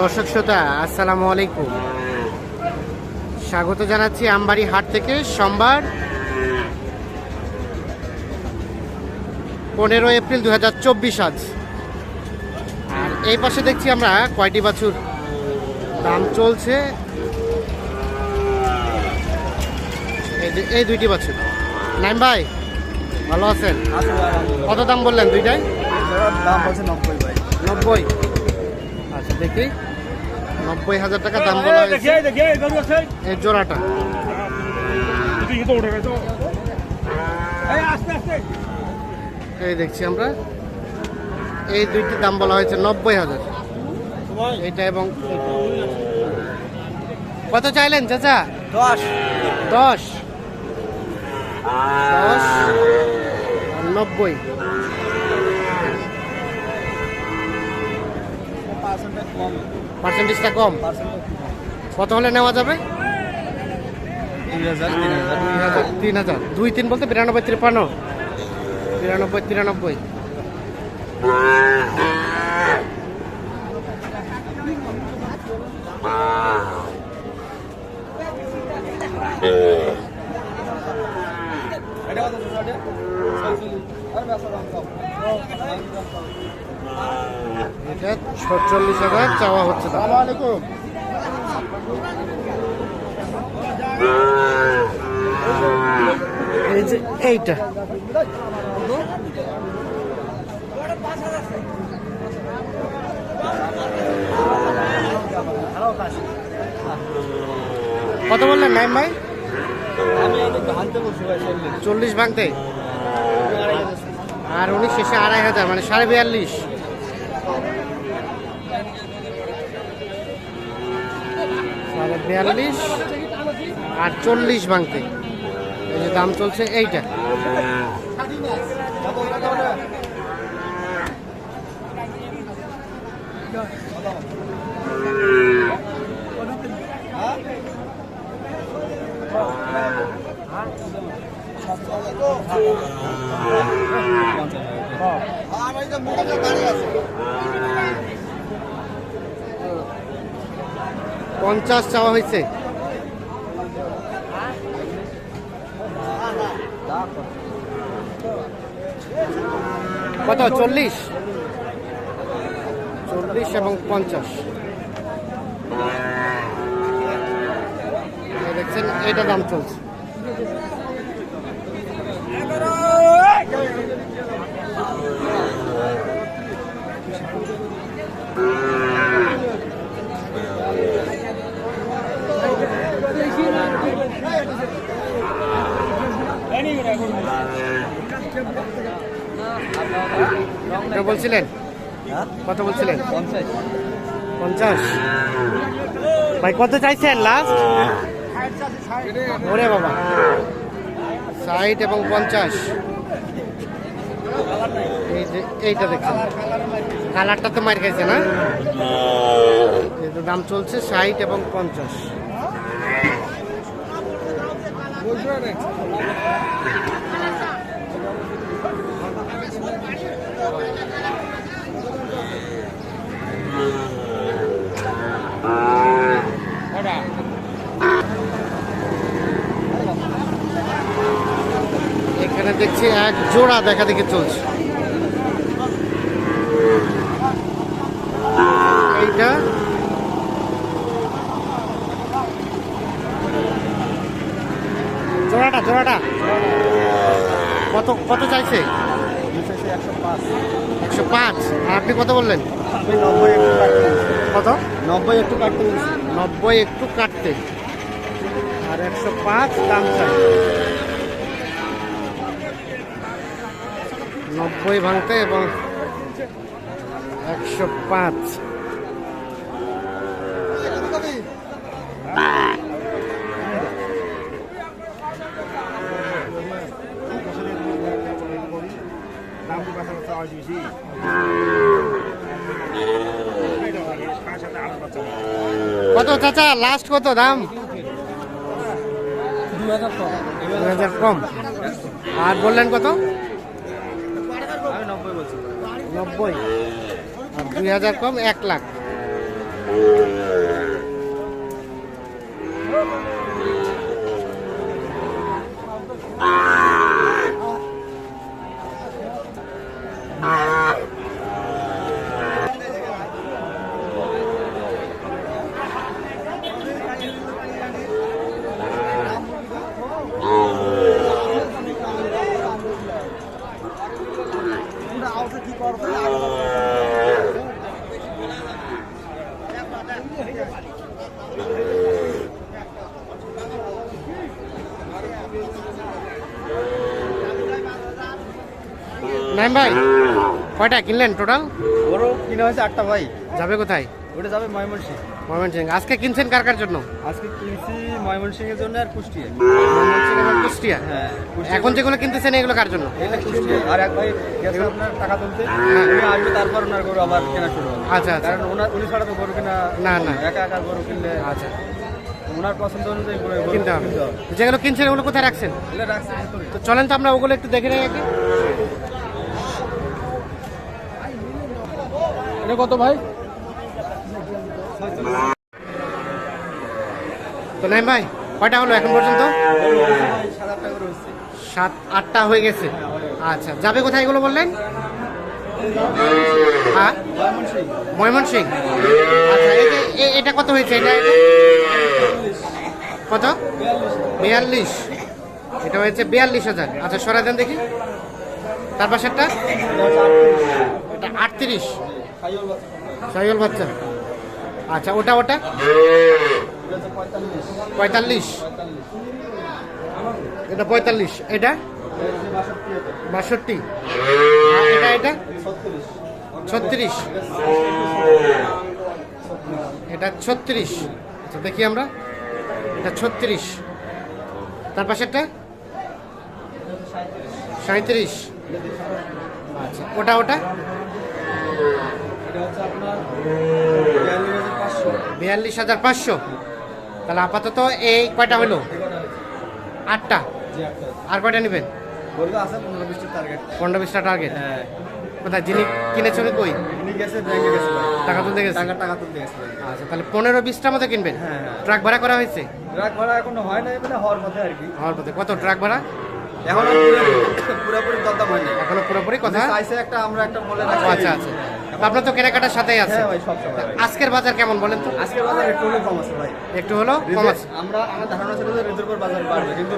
দর্শক শ্রোতা আসসালামু আলাইকুম। স্বাগত জানাচ্ছি আমবাড়ি হাট থেকে সোমবার পনেরো এপ্রিল দু হাজার চব্বিশ আজ। আর এই পাশে দেখছি আমরা কয়টি বাছুর। দাম চলছে। এই এই দুইটি বাছুর। নাইম ভাই ভালো আছেন? কত দাম বললেন দুইটাই দাম বলছে নব্বই ভাই। নব্বই। দেখি। নব্বই হাজার টাকা দাম বলা হয়েছে। এই জোড়াটা। এই দেখছি আমরা। এই দুইটি দাম বলা হয়েছে নব্বই হাজার। এটা এবং কত চাইলেন চাচা? দশ। দশ। দশ। নব্বই। পার্সেন্টেজটা কম? কত হলে নেওয়া যাবে? তিন হাজার দুই তিন হাজার। দুই তিন বলতে বিরানব্বই তিরপান্ন। বিরানব্বই তিরানব্বই এটা কত আছে আর ব্যবসা দাম কম এটা ছচল্লিশ হাজার চাওয়া হচ্ছে আলাইকুম এই যে এইটা। কত বললেন নাইম ভাই? চল্লিশ ভাঙতে। আর উনি শেষে আড়াই হাজার মানে সাড়ে বিয়াল্লিশ। বিয়াল্লিশ আর চল্লিশ ভাঙতে। এই যে দাম চলছে এইটা। তো দাঁড়িয়ে আছে পঞ্চাশ চাওয়া হয়েছে। কত? চল্লিশ? চল্লিশ এবং পঞ্চাশ। দেখছেন এটা দাম চলছে। বলছিলেন? কত বলছিলেন? পঞ্চাশ। ভাই কত চাইছেন লাস্ট ওরে বাবা। ষাট এবং পঞ্চাশ। এই যে এইটা দেখছেন কালারটা তো মার খাইছে না? দাম চলছে ষাট এবং পঞ্চাশ। এখানে দেখছি এক জোড়া দেখা দেখি চলছে। এইটা জোড়াটা জোড়াটা। কত কত চাইছে? একশো পাঁচ। আর আপনি কত বললেন? কত? নব্বই একটু কাটতে। নব্বই একটু কাটতে আর একশো পাঁচ দাম চাই। নব্বই ভাঙতে এবং একশো পাঁচ। কত চাচা? লাস্ট কত দাম? দু হাজার কম। আর বললেন কত? নব্বই। আর দুই হাজার কম, এক লাখ। নাইম ভাই কয়টা কিনলেন টোটাল ওরও কিনা হয়েছে আটটা ভাই। যাবে কোথায়? ওটা যাবে ময়মনসিং ময়মনসিং আজকে কিনছেন কার কার জন্য? আজকে কিনছি ময়মনসিং এর জন্য আর কুষ্টিয়া কুষ্টিয়া? হ্যাঁ এখন যেগুলো কিনতেছেন এগুলো কার জন্য? এটা কুষ্টিয়া আর এক ভাই গেছে আপনার টাকা তুলতে। উনি আসবে তারপর ওনার গরু আবার কেনা শুরু হবে। আচ্ছা আচ্ছা। কারণ ওনার উনি ছাড়া তো গরু কেনা না, না। একা একা গরু কিনলে আচ্ছা। ওনার পছন্দ অনুযায়ী কিনতে হবে। যেগুলো কিনছেন ওগুলো কোথায় রাখছেন? এগুলো তো চলেন তো আমরা ওগুলো একটু দেখে নেই এটা কত ভাই? তো নাইম ভাই, কয়টা হলো এখন পর্যন্ত? সাত, আটটা হয়ে গেছে। আচ্ছা যাবে কোথায় এগুলো বললেন? হ্যাঁ? ময়মনসিং ময়মনসিং আচ্ছা এটা কত হয়েছে? এটা? কত? বিয়াল্লিশ। এটা হয়েছে বিয়াল্লিশ হাজার। আচ্ছা সরা দেন দেখি। তার পাশেরটা? এটা আটত্রিশ। সাইল বাচ্চা। আচ্ছা ওটা ওটা? পঁয়তাল্লিশ। এটা পঁয়তাল্লিশ। এটা? বাষট্টি। এটা এটা? ছত্রিশ। এটা ছত্রিশ। আচ্ছা দেখি আমরা। এটা ছত্রিশ। তার পাশেরটা? সাঁত্রিশ আচ্ছা ওটা ওটা? বিয়াল্লিশ হাজার পাঁচশো। বিয়াল্লিশ হাজার পাঁচশো। তাহলে আপাতত এই কয়টা হলো? আটটা। আর কয়টা নেবেন? পনেরো বিশটা টার্গেট হ্যাঁ। কোথায়? যিনি কিনেছে উনি কই? উনি গেছে ব্যাংকে গেছে ভাই। টাকা তুলতে গেছে? টাকা টাকা তুলতে গেছে আচ্ছা তাহলে পনেরো বিশটা মতো কিনবেন? হ্যাঁ, হ্যাঁ। ট্রাক ভাড়া করা হয়েছে? ট্রাক ভাড়া এখনও হয় নাই মানে হওয়ার পথে আর কি। হওয়ার পথে। কত ট্রাক ভাড়া? এখন পুরোপুরি- পুরোপুরি দরদাম হয় নাই। এখনও পুরোপুরি কথা? চাইছে একটা আমরা একটা আচ্ছা আচ্ছা। আপনার তো কেনাকাটার সাথেই আছে। হ্যাঁ ভাই সব সময়। আজকের বাজার কেমন বলেন তো? আজকে বাজার একটু হলেও কম আছে ভাই। একটু হলো কম আছে। আমরা আমার ধারণা ছিল যে রিজের পর বাজার বাড়বে কিন্তু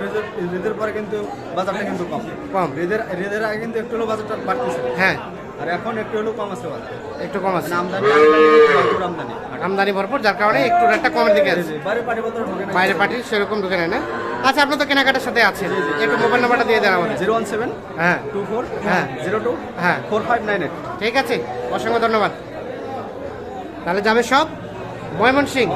রিজের পরে কিন্তু বাজারটা কিন্তু কম। কম। রিজের রিজের আগে কিন্তু একটু হলেও বাজারটা বাড়তেছে। হ্যাঁ। আর এখন একটু হলেও কম আছে বাজার। একটু কম আছে। মানে আমদানি আমদানি ভরপুর আমদানি। আমদানি ভরপুর যার কারণে একটু রেটটা কমের দিকে আছে। বাইরে পাটি বাইরে পার্টি সেরকম ঢুকে নেয় না? আচ্ছা আপনি তো কেনাকাটার সাথে আছেন। একটু মোবাইল নাম্বারটা দিয়ে দেন আমাদের। জিরো ওয়ান সেভেন হ্যাঁ। টু ফোর হ্যাঁ। জিরো টু হ্যাঁ। Four five nine eight. ঠিক আছে অসংখ্য ধন্যবাদ। তাহলে যাবে সব? ময়মনসিং